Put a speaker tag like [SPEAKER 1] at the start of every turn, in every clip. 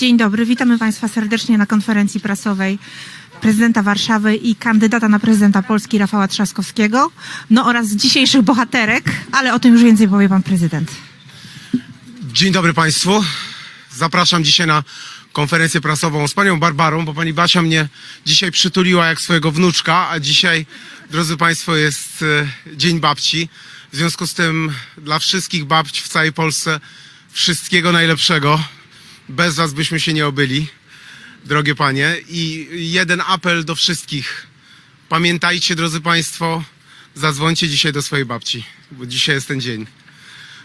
[SPEAKER 1] Dzień dobry, witamy Państwa serdecznie na konferencji prasowej prezydenta Warszawy i kandydata na prezydenta Polski Rafała Trzaskowskiego, no oraz dzisiejszych bohaterek, ale o tym już więcej powie Pan Prezydent.
[SPEAKER 2] Dzień dobry Państwu. Zapraszam dzisiaj na konferencję prasową z Panią Barbarą, bo Pani Basia mnie dzisiaj przytuliła jak swojego wnuczka, a dzisiaj, drodzy Państwo, jest e, Dzień Babci. W związku z tym dla wszystkich babć w całej Polsce wszystkiego najlepszego. Bez Was byśmy się nie obyli, drogie Panie. I jeden apel do wszystkich. Pamiętajcie, drodzy Państwo, zadzwońcie dzisiaj do swojej babci, bo dzisiaj jest ten dzień.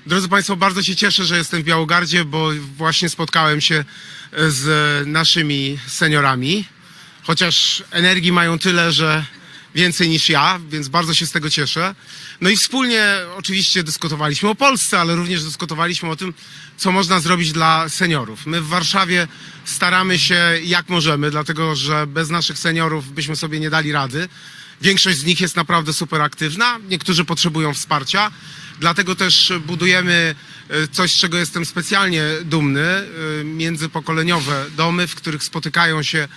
[SPEAKER 2] Drodzy Państwo, bardzo się cieszę, że jestem w Białogardzie, bo właśnie spotkałem się e, z naszymi seniorami. Chociaż energii mają tyle, że więcej niż ja, więc bardzo się z tego cieszę. No i wspólnie oczywiście dyskutowaliśmy o Polsce, ale również dyskutowaliśmy o tym, co można zrobić dla seniorów. My w Warszawie staramy się jak możemy, dlatego że bez naszych seniorów byśmy sobie nie dali rady. Większość z nich jest naprawdę super aktywna, niektórzy potrzebują wsparcia. Dlatego też budujemy e, coś, z czego jestem specjalnie dumny, e, międzypokoleniowe domy, w których spotykają się e,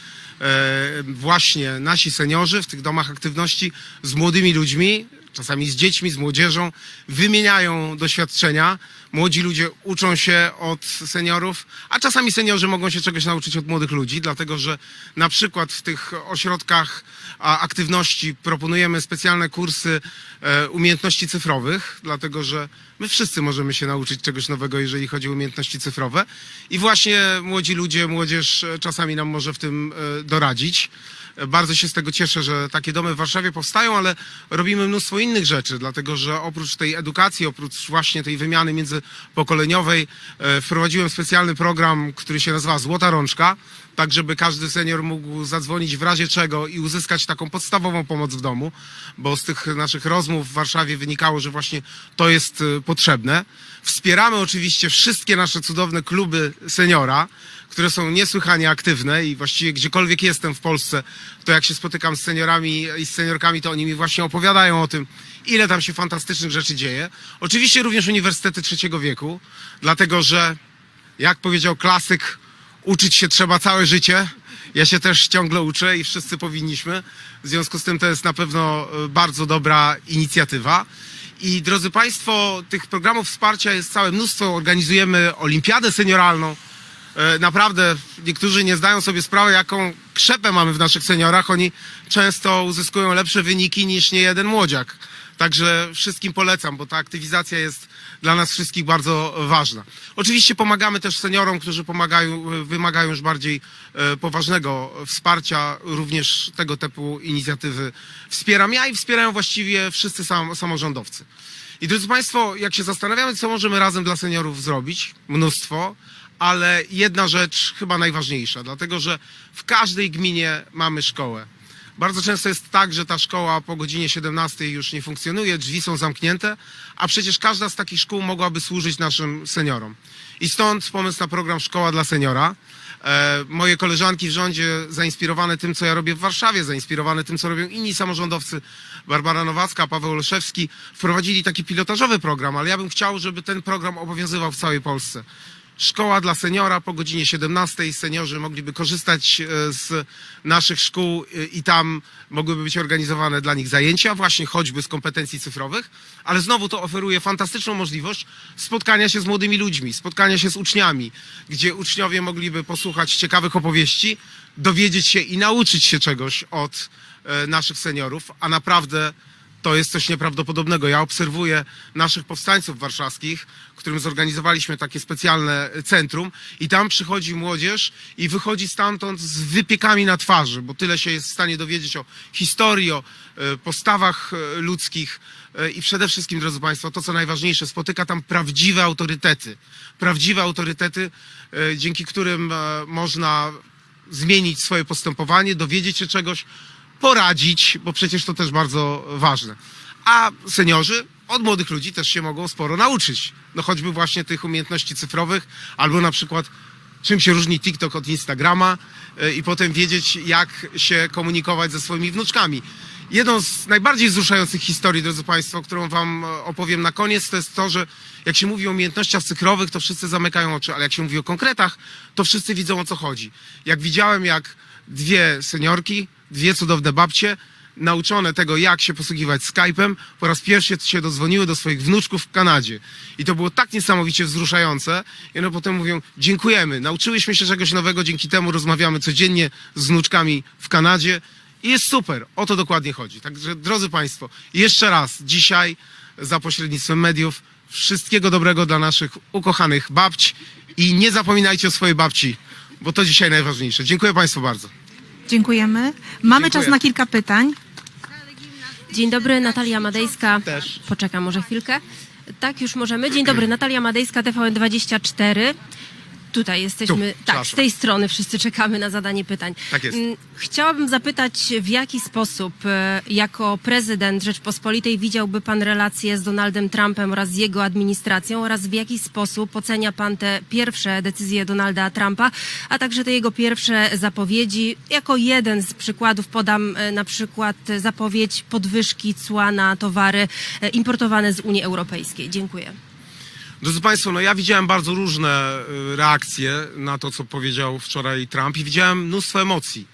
[SPEAKER 2] właśnie nasi seniorzy w tych domach aktywności z młodymi ludźmi, czasami z dziećmi, z młodzieżą, wymieniają doświadczenia. Młodzi ludzie uczą się od seniorów, a czasami seniorzy mogą się czegoś nauczyć od młodych ludzi, dlatego że na przykład w tych ośrodkach aktywności proponujemy specjalne kursy e, umiejętności cyfrowych, dlatego że my wszyscy możemy się nauczyć czegoś nowego, jeżeli chodzi o umiejętności cyfrowe. I właśnie młodzi ludzie, młodzież czasami nam może w tym e, doradzić. Bardzo się z tego cieszę, że takie domy w Warszawie powstają, ale robimy mnóstwo innych rzeczy, dlatego że oprócz tej edukacji, oprócz właśnie tej wymiany międzypokoleniowej, e, wprowadziłem specjalny program, który się nazywa Złota Rączka, tak żeby każdy senior mógł zadzwonić w razie czego i uzyskać taką podstawową pomoc w domu, bo z tych naszych rozmów w Warszawie wynikało, że właśnie to jest e, potrzebne. Wspieramy oczywiście wszystkie nasze cudowne kluby seniora, które są niesłychanie aktywne i właściwie gdziekolwiek jestem w Polsce, to jak się spotykam z seniorami i z seniorkami, to oni mi właśnie opowiadają o tym, ile tam się fantastycznych rzeczy dzieje. Oczywiście również uniwersytety trzeciego wieku, dlatego że, jak powiedział klasyk, uczyć się trzeba całe życie. Ja się też ciągle uczę i wszyscy powinniśmy. W związku z tym to jest na pewno e, bardzo dobra inicjatywa. I drodzy Państwo, tych programów wsparcia jest całe mnóstwo. Organizujemy olimpiadę senioralną. E, Naprawdę niektórzy nie zdają sobie sprawy, jaką krzepę mamy w naszych seniorach. Oni często uzyskują lepsze wyniki niż niejeden młodziak. Także wszystkim polecam, bo ta aktywizacja jest dla nas wszystkich bardzo ważna. Oczywiście pomagamy też seniorom, którzy pomagają, wymagają już bardziej e, poważnego wsparcia. Również tego typu inicjatywy wspieram ja i wspierają właściwie wszyscy sam, samorządowcy. I drodzy Państwo, jak się zastanawiamy, co możemy razem dla seniorów zrobić, mnóstwo, ale jedna rzecz chyba najważniejsza, dlatego że w każdej gminie mamy szkołę. Bardzo często jest tak, że ta szkoła po godzinie 17 już nie funkcjonuje, drzwi są zamknięte, a przecież każda z takich szkół mogłaby służyć naszym seniorom. I stąd pomysł na program Szkoła dla Seniora. E, moje koleżanki w rządzie, zainspirowane tym, co ja robię w Warszawie, zainspirowane tym, co robią inni samorządowcy, Barbara Nowacka, Paweł Olszewski, wprowadzili taki pilotażowy program, ale ja bym chciał, żeby ten program obowiązywał w całej Polsce. Szkoła dla seniora po godzinie 17. Seniorzy mogliby korzystać e, z naszych szkół e, i tam mogłyby być organizowane dla nich zajęcia, właśnie choćby z kompetencji cyfrowych, ale znowu to oferuje fantastyczną możliwość spotkania się z młodymi ludźmi, spotkania się z uczniami, gdzie uczniowie mogliby posłuchać ciekawych opowieści, dowiedzieć się i nauczyć się czegoś od e, naszych seniorów, a naprawdę to jest coś nieprawdopodobnego. Ja obserwuję naszych powstańców warszawskich, którym zorganizowaliśmy takie specjalne centrum i tam przychodzi młodzież i wychodzi stamtąd z wypiekami na twarzy, bo tyle się jest w stanie dowiedzieć o historii, o e, postawach e, ludzkich e, i przede wszystkim, drodzy Państwo, to co najważniejsze, spotyka tam prawdziwe autorytety. Prawdziwe autorytety, dzięki którym można zmienić swoje postępowanie, dowiedzieć się czegoś, poradzić, bo przecież to też bardzo ważne. A seniorzy od młodych ludzi też się mogą sporo nauczyć. No choćby właśnie tych umiejętności cyfrowych, albo na przykład czym się różni TikTok od Instagrama y, i potem wiedzieć, jak się komunikować ze swoimi wnuczkami. jedną z najbardziej wzruszających historii, drodzy Państwo, którą Wam e, opowiem na koniec, to jest to, że jak się mówi o umiejętnościach cyfrowych, to wszyscy zamykają oczy, ale jak się mówi o konkretach, to wszyscy widzą o co chodzi. Jak widziałem, jak dwie seniorki, dwie cudowne babcie, nauczone tego, jak się posługiwać Skype'em, po raz pierwszy się dodzwoniły do swoich wnuczków w Kanadzie. I to było tak niesamowicie wzruszające. I one potem mówią, dziękujemy, nauczyłyśmy się czegoś nowego, dzięki temu rozmawiamy codziennie z wnuczkami w Kanadzie. I jest super, o to dokładnie chodzi. Także, drodzy Państwo, jeszcze raz dzisiaj za pośrednictwem mediów wszystkiego dobrego dla naszych ukochanych babć i nie zapominajcie o swojej babci, bo to dzisiaj najważniejsze. Dziękuję Państwu bardzo.
[SPEAKER 1] Dziękujemy. Mamy
[SPEAKER 2] Dziękuję.
[SPEAKER 1] czas na kilka pytań.
[SPEAKER 3] Dzień dobry, Natalia Madejska.
[SPEAKER 2] Też.
[SPEAKER 3] Poczekam może chwilkę. Tak, już możemy. Dzień dobry, Natalia Madejska, TVN24. Tutaj jesteśmy, tak, z tej strony wszyscy czekamy na zadanie pytań.
[SPEAKER 2] Tak jest.
[SPEAKER 3] Mm, Chciałabym zapytać, w jaki sposób e, jako prezydent Rzeczpospolitej widziałby pan relacje z Donaldem Trumpem oraz z jego administracją oraz w jaki sposób ocenia pan te pierwsze decyzje Donalda Trumpa, a także te jego pierwsze zapowiedzi. Jako jeden z przykładów podam e, na przykład zapowiedź podwyżki cła na towary e, importowane z Unii Europejskiej. Dziękuję.
[SPEAKER 2] Drodzy Państwo, no ja widziałem bardzo różne y, reakcje na to, co powiedział wczoraj Trump i widziałem mnóstwo emocji.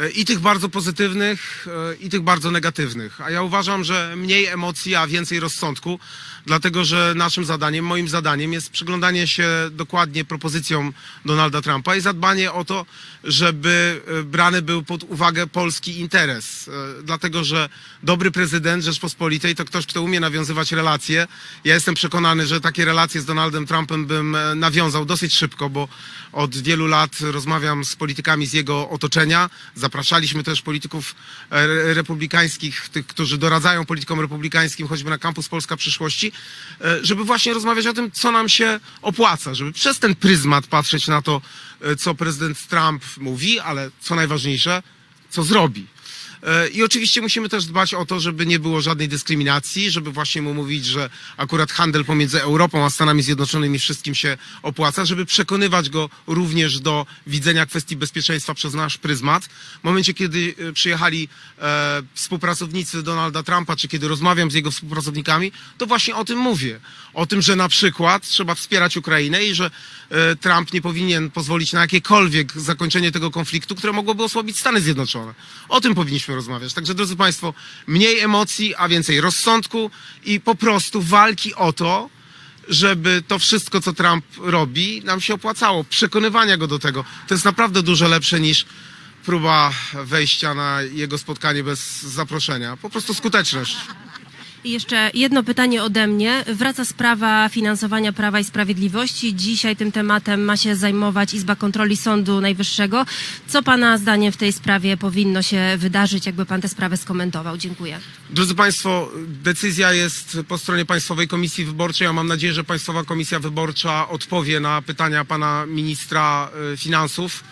[SPEAKER 2] Y, I tych bardzo pozytywnych, y, i tych bardzo negatywnych. A ja uważam, że mniej emocji, a więcej rozsądku, dlatego że naszym zadaniem, moim zadaniem jest przyglądanie się dokładnie propozycjom Donalda Trumpa i zadbanie o to, żeby y, brany był pod uwagę polski interes. Dlatego, że dobry prezydent Rzeczpospolitej to ktoś, kto umie nawiązywać relacje. Ja jestem przekonany, że takie relacje z Donaldem Trumpem bym e, nawiązał dosyć szybko, bo od wielu lat rozmawiam z politykami z jego otoczenia. Zapraszaliśmy też polityków e, republikańskich, tych, którzy doradzają politykom republikańskim, choćby na kampus Polska Przyszłości, e, żeby właśnie rozmawiać o tym, co nam się opłaca, żeby przez ten pryzmat patrzeć na to, e, co prezydent Trump mówi, ale co najważniejsze, co zrobi. E, I oczywiście musimy też dbać o to, żeby nie było żadnej dyskryminacji, żeby właśnie mu mówić, że akurat handel pomiędzy Europą a Stanami Zjednoczonymi wszystkim się opłaca, żeby przekonywać go również do widzenia kwestii bezpieczeństwa przez nasz pryzmat. W momencie, kiedy e, przyjechali e, współpracownicy Donalda Trumpa, czy kiedy rozmawiam z jego współpracownikami, to właśnie o tym mówię. O tym, że na przykład trzeba wspierać Ukrainę i że e, Trump nie powinien pozwolić na jakiekolwiek zakończenie tego konfliktu, które mogłoby osłabić Stany Zjednoczone. O tym powinniśmy rozmawiać. Także, drodzy Państwo, mniej emocji, a więcej rozsądku i po prostu walki o to, żeby to wszystko, co Trump robi, nam się opłacało. Przekonywania go do tego. To jest naprawdę dużo lepsze niż próba wejścia na jego spotkanie bez zaproszenia. Po prostu skuteczność.
[SPEAKER 3] I jeszcze jedno pytanie ode mnie. Wraca sprawa finansowania Prawa i Sprawiedliwości. Dzisiaj tym tematem ma się zajmować Izba Kontroli Sądu Najwyższego. Co Pana zdaniem w tej sprawie powinno się wydarzyć? Jakby Pan tę sprawę skomentował? Dziękuję.
[SPEAKER 2] Drodzy Państwo, decyzja jest po stronie Państwowej Komisji Wyborczej. Ja mam nadzieję, że Państwowa Komisja Wyborcza odpowie na pytania pana ministra e, finansów.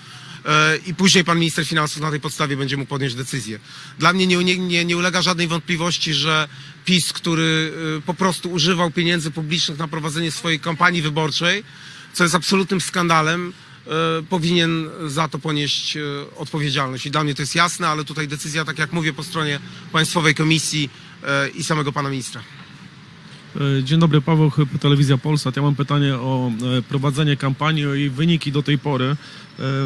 [SPEAKER 2] E, I później pan minister finansów na tej podstawie będzie mógł podjąć decyzję. Dla mnie nie, nie, nie, ulega żadnej wątpliwości, że PiS, który e, po prostu używał pieniędzy publicznych na prowadzenie swojej kampanii wyborczej, co jest absolutnym skandalem, e, powinien za to ponieść odpowiedzialność. I dla mnie to jest jasne, ale tutaj decyzja, tak jak mówię, po stronie Państwowej Komisji i samego pana ministra.
[SPEAKER 4] E, Dzień dobry, Paweł Chyb, Telewizja Polsat. Ja mam pytanie o e, prowadzenie kampanii, jej wyniki do tej pory. E,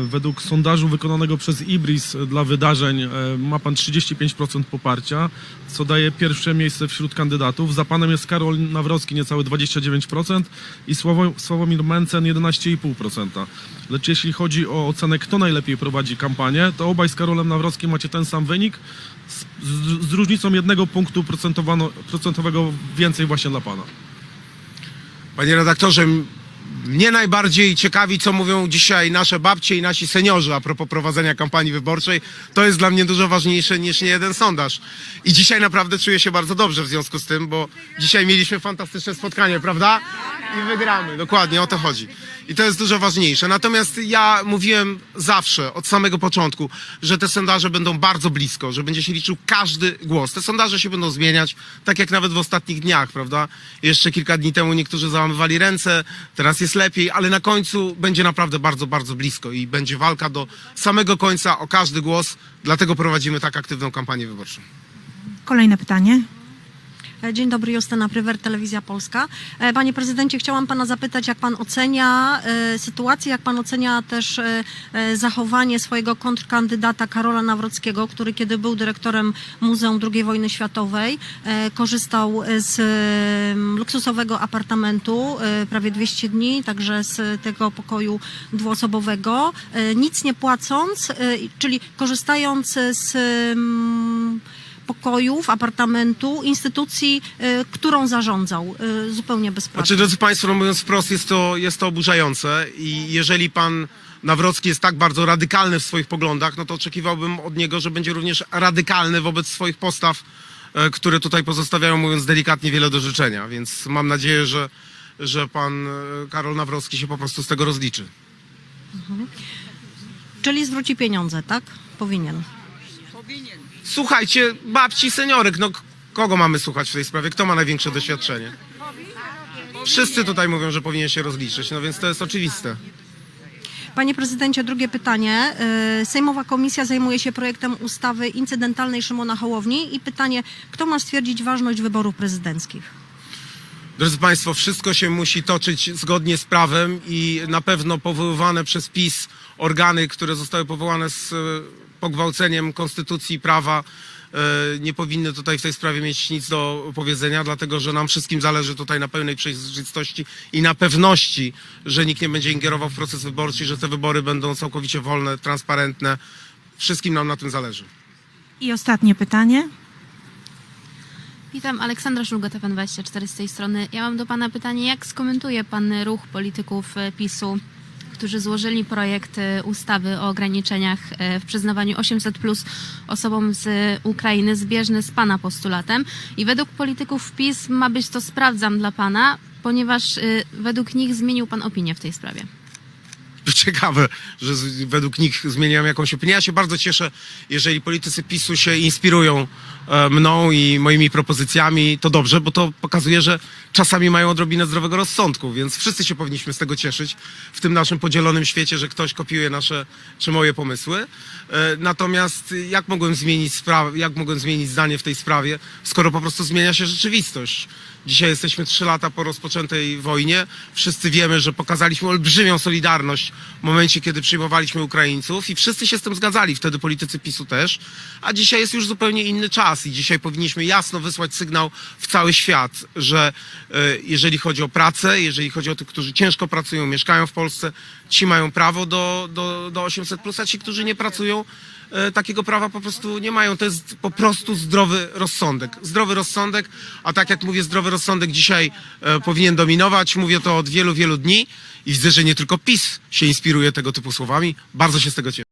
[SPEAKER 4] Według sondażu wykonanego przez Ibris dla wydarzeń ma pan 35% poparcia, co daje pierwsze miejsce wśród kandydatów. Za panem jest Karol Nawrocki, niecałe 29% i Sławo- Sławomir Mencen 11,5%. Lecz jeśli chodzi o ocenę, kto najlepiej prowadzi kampanię, to obaj z Karolem Nawrockim macie ten sam wynik, z, z, różnicą jednego punktu procentowego więcej właśnie dla pana.
[SPEAKER 2] Panie redaktorze, mnie najbardziej ciekawi, co mówią dzisiaj nasze babcie i nasi seniorzy a propos prowadzenia kampanii wyborczej. To jest dla mnie dużo ważniejsze niż niejeden sondaż. I dzisiaj naprawdę czuję się bardzo dobrze w związku z tym, bo dzisiaj mieliśmy fantastyczne spotkanie, prawda? I wygramy. Dokładnie, o to chodzi. I to jest dużo ważniejsze. Natomiast ja mówiłem zawsze, od samego początku, że te sondaże będą bardzo blisko, że będzie się liczył każdy głos. Te sondaże się będą zmieniać, tak jak nawet w ostatnich dniach, prawda? Jeszcze kilka dni temu niektórzy załamywali ręce, teraz jest lepiej, ale na końcu będzie naprawdę bardzo, bardzo blisko i będzie walka do samego końca o każdy głos, dlatego prowadzimy tak aktywną kampanię wyborczą.
[SPEAKER 1] Kolejne pytanie.
[SPEAKER 5] E, Dzień dobry, Justyna Prywer, Telewizja Polska. E, Panie prezydencie, chciałam pana zapytać, jak pan ocenia e, sytuację, jak pan ocenia też zachowanie swojego kontrkandydata Karola Nawrockiego, który kiedy był dyrektorem Muzeum II Wojny Światowej, korzystał z luksusowego apartamentu prawie 200 dni, także z tego pokoju dwuosobowego, nic nie płacąc, czyli korzystając z pokojów, apartamentu, instytucji, y, którą zarządzał y, zupełnie bezpłatnie.
[SPEAKER 2] Znaczy, drodzy Państwo, no mówiąc wprost, jest to, jest to oburzające i jeżeli pan Nawrocki jest tak bardzo radykalny w swoich poglądach, no to oczekiwałbym od niego, że będzie również radykalny wobec swoich postaw, e, które tutaj pozostawiają, mówiąc delikatnie, wiele do życzenia. Więc mam nadzieję, że, że pan e, Karol Nawrocki się po prostu z tego rozliczy.
[SPEAKER 5] Czyli zwróci pieniądze, tak? Powinien.
[SPEAKER 2] Słuchajcie, babci seniorek, no kogo mamy słuchać w tej sprawie? Kto ma największe doświadczenie? Wszyscy tutaj mówią, że powinien się rozliczyć, no więc to jest oczywiste.
[SPEAKER 5] Panie prezydencie, drugie pytanie. Y, Sejmowa komisja zajmuje się projektem ustawy incydentalnej Szymona Hołowni i pytanie, kto ma stwierdzić ważność wyborów prezydenckich?
[SPEAKER 2] Drodzy Państwo, wszystko się musi toczyć zgodnie z prawem i na pewno powoływane przez PiS organy, które zostały powołane z e, pogwałceniem konstytucji i prawa, e, nie powinny tutaj w tej sprawie mieć nic do powiedzenia, dlatego że nam wszystkim zależy tutaj na pełnej przejrzystości i na pewności, że nikt nie będzie ingerował w proces wyborczy, że te wybory będą całkowicie wolne, transparentne. Wszystkim nam na tym zależy.
[SPEAKER 1] I ostatnie pytanie.
[SPEAKER 6] Witam, Aleksandra Szulga, TVN24 z tej strony. Ja mam do Pana pytanie, jak skomentuje Pan ruch polityków e, PiSu, którzy złożyli projekt e, ustawy o ograniczeniach e, w przyznawaniu 800 plus osobom z Ukrainy, zbieżny z Pana postulatem. I według polityków PiS ma być to sprawdzam dla Pana, ponieważ według nich zmienił Pan opinię w tej sprawie.
[SPEAKER 2] Ciekawe, że z, według nich zmieniam jakąś opinię. Ja się bardzo cieszę, jeżeli politycy PiSu się inspirują e, mną i moimi propozycjami, to dobrze, bo to pokazuje, że czasami mają odrobinę zdrowego rozsądku, więc wszyscy się powinniśmy z tego cieszyć w tym naszym podzielonym świecie, że ktoś kopiuje nasze czy moje pomysły. E, natomiast jak mogłem zmienić sprawę, jak mogłem zmienić zdanie w tej sprawie, skoro po prostu zmienia się rzeczywistość. Dzisiaj jesteśmy trzy lata po rozpoczętej wojnie. Wszyscy wiemy, że pokazaliśmy olbrzymią solidarność momencie, kiedy przyjmowaliśmy Ukraińców i wszyscy się z tym zgadzali, wtedy politycy PiSu też. A dzisiaj jest już zupełnie inny czas i dzisiaj powinniśmy jasno wysłać sygnał w cały świat, że e, jeżeli chodzi o pracę, jeżeli chodzi o tych, którzy ciężko pracują, mieszkają w Polsce, ci mają prawo do, do, do 800+, a ci, którzy nie pracują, e, takiego prawa po prostu nie mają. To jest po prostu zdrowy rozsądek. Zdrowy rozsądek, a tak jak mówię, zdrowy rozsądek dzisiaj e, powinien dominować. Mówię to od wielu, wielu dni i widzę, że nie tylko PiS się inspiruje tego typu słowami. Bardzo się z tego cieszę.